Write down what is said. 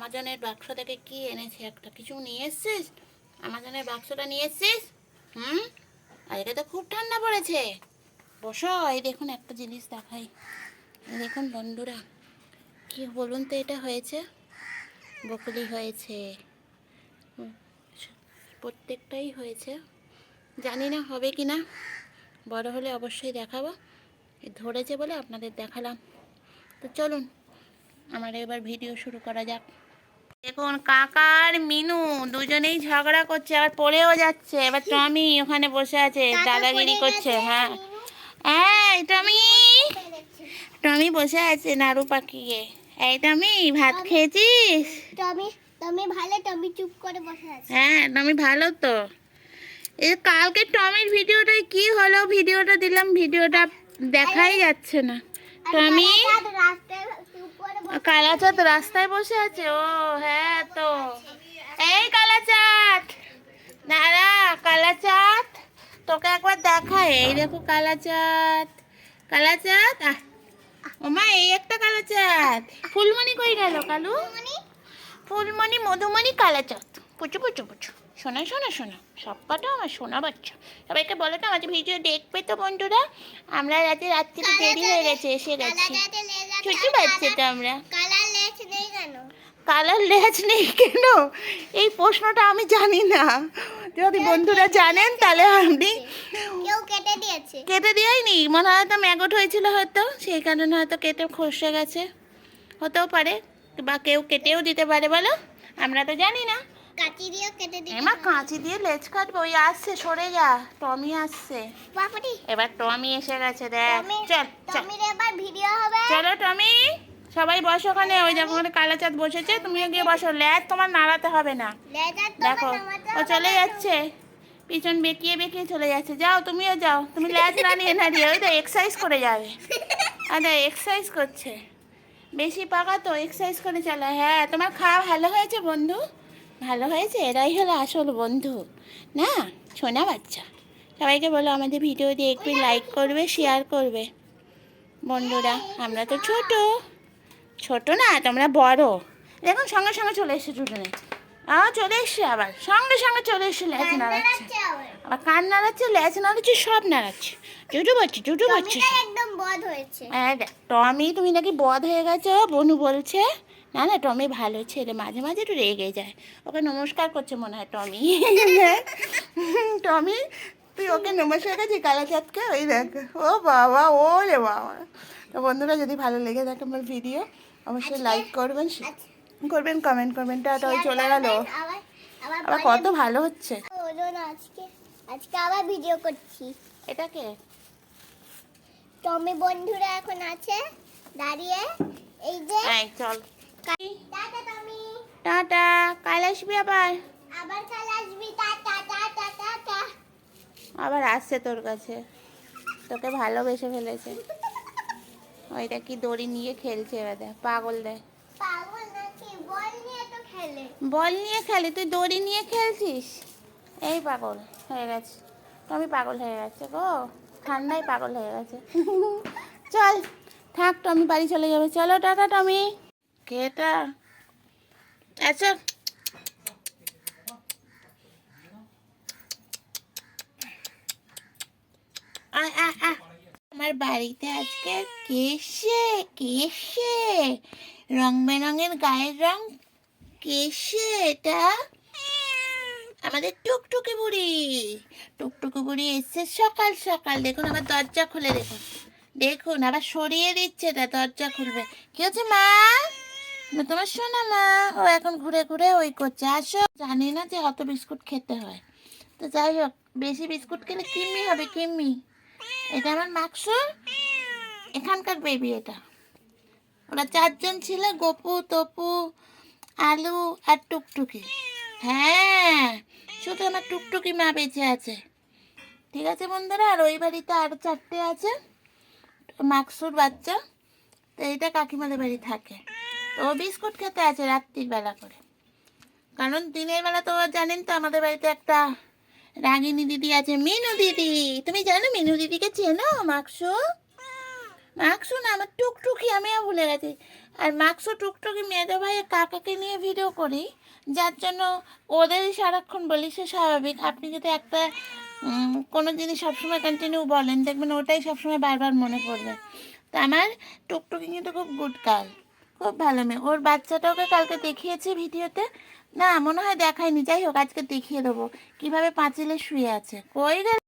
আমাজনের বাক্স থেকে কি এনেছে একটা? কিছু নিয়ে এসছিস? আমাজনের বাক্সটা নিয়ে এসছিস? হুম? আজকে তো খুব ঠান্ডা পড়েছে। বসো, এই দেখুন একটা জিনিস দেখাই। দেখুন বন্ধুরা, কি বলুন তো এটা হয়েছে? বকুলি হয়েছে। প্রত্যেকটাই হয়েছে। জানি না হবে কি না, বড় হলে অবশ্যই দেখাবো। ধরেছে বলে আপনাদের দেখালাম। তো চলুন, আমার এবার ভিডিও শুরু করা যাক। দেখুন কাকার মিনু দুজনেই ঝগড়া করছে আবার পড়েও যাচ্ছে। এবার টমি ওখানে বসে আছে দাদাগিরি করছে হ্যাঁ। এই টমি! টমি বসে আছে নাড়ু পাকিয়ে। এই টমি ভাত খেয়েছিস? টমি টমি ভালো টমি চুপ করে বসে আছে। হ্যাঁ টমি ভালো তো। এই কালকে টমির ভিডিওটায় কি হলো? ভিডিওটা দিলাম ভিডিওটা দেখাই যাচ্ছে না। টমি আর রাস্তায় চুপ করে বসে কালাচাঁদ রাস্তায় বসে আছে ও হ্যাঁ তো। এই কালাচাঁদ দাঁড়া কালাচাঁদ তোকে একবার দেখায় এই দেখো কালাচাঁদ কালাচাঁদ ওমা এই একটা কালাচাঁদ। ফুলমণি কই গেল কালু? মানে ফুলমণি মধুমণি কালাচাঁদ। পুচু পুচু পুচু। শোনা শোনা শোনা। সব কটা আমার শোনা বাচ্চা। সবাইকে বলো তো আমাদের ভিডিও দেখবে তো বন্ধুরা? আমরা রাতে রাত্রিতে দেরি হয়ে গেছে এসে গেছি। ছুটি পাচ্ছে তো আমরা। কালার লেজ নেই কেন? কালার লেজ নেই কেন? এই প্রশ্নটা আমি জানি না। যদি বন্ধুরা জানেন তাহলে আপনি কেটে দিয়েছে। কেটে দিয়েইনি? মনে হয় তো ম্যাগট হয়েছিল হয়তো সেই কারণে হয়তো কেটে খসে গেছে। হতেও পারে বা কেউ কেটেও দিতে পারে বলো? আমরা তো জানি না। কাটি দিয়েও কেটে দিয়েছে এমা কাঁচি দিয়ে লেজ কাটবে ওই আসছে সরে যা টমি আসছে। বাবারি এবার টমি এসে গেছে দেখ। চল টমির এবার ভিডিও হবে। চলো টমি সবাই বসো ওখানে ওই দেখো ওখানে কালাচাঁদ বসেছে তুমিও গিয়ে বসো। ল্যাজ তোমার নাড়াতে হবে না। দেখো ও চলে যাচ্ছে। পিছন বেঁকিয়ে বেঁকিয়ে চলে যাচ্ছে। যাও তুমিও যাও। তুমি ল্যাজ নাড়িয়ে নাড়িয়ে ওই তো এক্সারসাইজ করে যাবে আরে এক্সারসাইজ করছে। বেশি পাকা তো এক্সারসাইজ করে চলে। হ্যাঁ তোমার খাওয়া ভালো হয়েছে বন্ধু? ভালো হয়েছে? এরাই হলো আসল বন্ধু। না শোনা বাচ্চা। সবাইকে বলো আমাদের ভিডিও দেখবে লাইক করবে শেয়ার করবে। বন্ধুরা আমরা তো ছোট। ছোট না তোমরা বড়। দেখুন সঙ্গে সঙ্গে চলে এসছে দুজনে। আ চলে এসছে আবার। সঙ্গে সঙ্গে চলে এসছে ল্যাচ নাড়াচ্ছে। আবার। কান নাড়াচ্ছে ল্যাচ নাড়াচ্ছে সব নাড়াচ্ছে। জুটু বাচ্চা জুটু বাচ্চা টমিটা একদম বধ হয়েছে। হ্যাঁ দেখ টমি তুমি নাকি বধ হয়ে গেছো? বনু বলছে। না না টমি ভালো ছেলে মাঝে মাঝে একটু রেগে যায়। ওকে নমস্কার করছে মনে হয় টমি। টমি তুই ওকে নমস্কার করছিস কালাচাঁদকে? ওই দেখ। ও বাবা ও রে বাবা। তো বন্ধুরা যদি ভালো লেগে থাকে আমার ভিডিও অবশ্যই লাইক করবেন করবেন কমেন্ট করবেন টাটা ওই চলে গেল। আবার কত ভালো হচ্ছে। আজকে আজকে আবার ভিডিও করছি। এটাকে টমি বন্ধুরা এখন আছে দাঁড়িয়ে। এই যে চল। টাটা কাল আসবি আবার? আবার কাল আসবি। Tata tata tata. আবার আসছে তোর কাছে। তোকে ভালোবেসে ফেলেছে। ওইটা কি দড়ি নিয়ে খেলছে এবার দেখ পাগল দেয় বল নিয়ে তো খেলে। বল নিয়ে খেলে তুই দড়ি নিয়ে খেলছিস? এই পাগল হয়ে গেছে। টমি পাগল হয়ে গেছে গো। ঠান্ডায় পাগল হয়ে গেছে। চল থাক টমি বাড়ি চলে যাবে। চলো টাটা টমি। আচ্ছা। আয়, আয়, আয়। আমার বাড়িতে আজকে কেসে কেসে রং বেরঙের গায়ের রং কেসে এটা আমাদের টুকটুকি বুড়ি। টুকটুকি বুড়ি এসছে সকাল সকাল। দেখুন আমার দরজা খুলে দেখুন। দেখুন আবার সরিয়ে দিচ্ছে এটা দরজা খুলবে। কি হচ্ছে মা? তোমার শোনা মা, ও এখন ঘুরে ঘুরে ওই করছে। আসো জানি না যে অত বিস্কুট খেতে হয়। তো যাই হোক, বেশি বিস্কুট খেলে কিম্মি হবে কিম্মি এটা আমার মাকসুর এখানকার বেবি এটা। ওরা চারজন ছিল, গপু, তপু, আলু আর টুকটুকি। হ্যাঁ শুধু আমার টুকটুকি মা বেঁচে আছে। ঠিক আছে বন্ধুরা, আর ওই বাড়িতে আরও চারটে আছে, মাকসুর বাচ্চা। তো এইটা কাকিমাদের বাড়ি থাকে। তো বিস্কুট খেতে আছে রাত্রির বেলা করে। কারণ দিনের বেলা তো জানেন তো আমাদের বাড়িতে একটা রাগিনী দিদি আছে। মিনু দিদি, তুমি জানো মিনু দিদিকে চেনো? মাকসু? মাকসু না, আমার টুকটুকি আমিও ভুলে গেছি। আর মাক্সও টুকটুকি মেয়েদের ভাইয়ের কাকাকে নিয়ে ভিডিও করি, যার জন্য ওদেরই সারাক্ষণ বলি সে স্বাভাবিক। আপনি যদি একটা কোনো জিনিস সবসময় কন্টিনিউ বলেন, দেখবেন ওটাই সবসময় বারবার মনে পড়বে। তো আমার টুকটুকি কিন্তু খুব গুড গার্ল খুব ভালো মেয়ে। ওর বাচ্চাটাকে কালকে দেখিয়েছি ভিডিওতে। না, মনে হয় দেখায়নি। যাই হোক, আজকে দেখিয়ে দেবো। কীভাবে পাঁচিলে শুয়ে আছে। কই গেল?